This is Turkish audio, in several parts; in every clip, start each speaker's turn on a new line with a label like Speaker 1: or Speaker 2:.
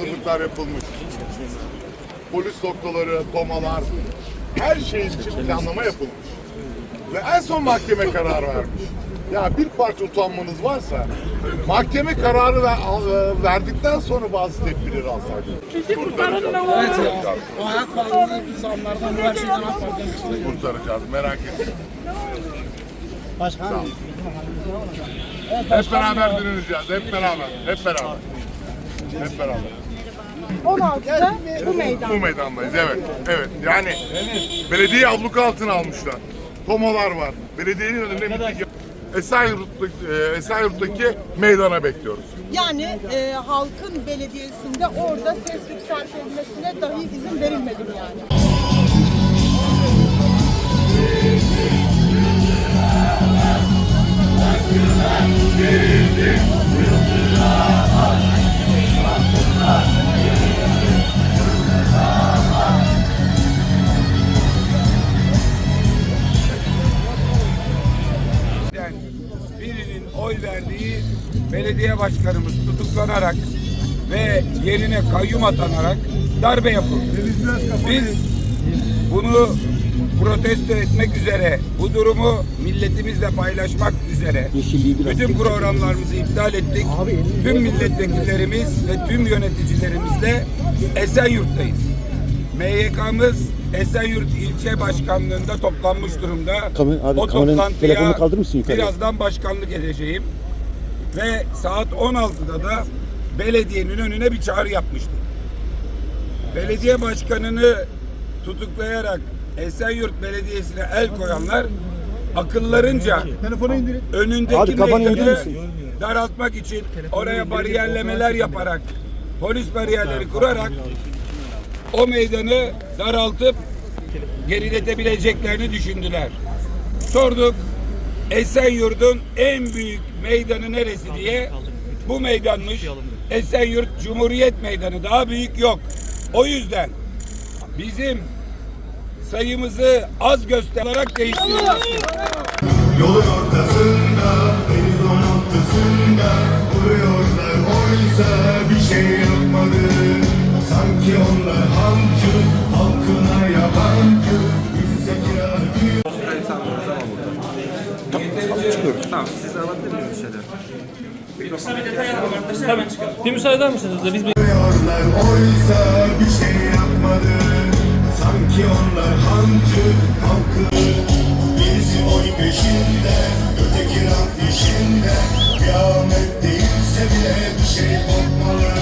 Speaker 1: hazırlıklar yapılmış. Polis noktaları, tomalar, her şey için planlama yapılmış. Ve en son mahkeme kararı vermiş. Ya bir parça utanmanız varsa mahkeme kararı ver- al- verdikten sonra bazı tedbirleri alsaydınız.
Speaker 2: Bizi kurtarın ne olur.
Speaker 3: O hayat pahalılığı insanlardan her şeyden AK Parti'den çıktı.
Speaker 1: Kurtaracağız merak etmeyin.
Speaker 3: Başkanım.
Speaker 1: Hep beraber direneceğiz. Hep beraber. Hep beraber. Hep beraber.
Speaker 2: 16'da bu meydan.
Speaker 1: Bu meydandayız evet. Evet yani belediye abluka altına almışlar. Tomalar var. Belediyenin önünde miting Esenyurt'taki, e, Esenyurt'taki meydana bekliyoruz.
Speaker 2: Yani e, halkın belediyesinde orada ses yükseltilmesine dahi izin verilmedi yani?
Speaker 4: Verdiği belediye başkanımız tutuklanarak ve yerine kayyum atanarak darbe yapıldı. Biz bunu protesto etmek üzere, bu durumu milletimizle paylaşmak üzere bütün programlarımızı iptal ettik. Tüm milletvekillerimiz ve tüm yöneticilerimizle Esenyurt'tayız. MYK'mız Esenyurt ilçe başkanlığında toplanmış durumda.
Speaker 5: Kamer- abi,
Speaker 4: o toplantıya birazdan başkanlık edeceğim. Ve saat 16'da da belediyenin önüne bir çağrı yapmıştım. Belediye başkanını tutuklayarak Esenyurt Belediyesi'ne el koyanlar akıllarınca önündeki meydanı daraltmak için oraya bariyerlemeler yaparak polis bariyerleri kurarak o meydanı daraltıp geriletebileceklerini düşündüler. Sorduk Esenyurt'un en büyük meydanı neresi diye bu meydanmış. Esenyurt Cumhuriyet Meydanı daha büyük yok. O yüzden bizim sayımızı az göstererek değiştiriyoruz.
Speaker 6: Yolun ortasında, deniz ortasında Vuruyorlar oysa bir şey yapmadı Sanki onlar hancı,
Speaker 7: Bir müsaade eder misiniz biz bir
Speaker 6: oysa bir şey yapmadı. Sanki onlar hancı, halkı. Birisi oy peşinde, öteki rant işinde Kıyamet değilse bile bir şey kopmalı.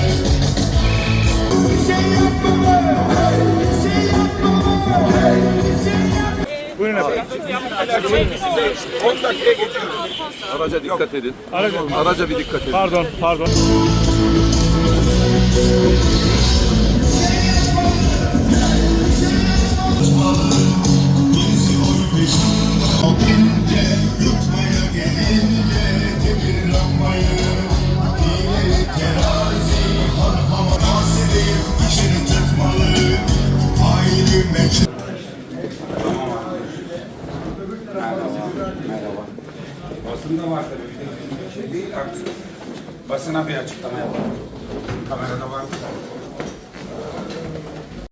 Speaker 6: Bir şey yapmalı,
Speaker 4: 10 dakikaya geçiyoruz.
Speaker 8: Araca dikkat edin. Araca, bir dikkat edin.
Speaker 7: pardon pardon.
Speaker 6: Gelince, yutmaya
Speaker 4: Basında var tabii. Bir de şey değil artık. Basına bir açıklama yapalım. Kamerada var.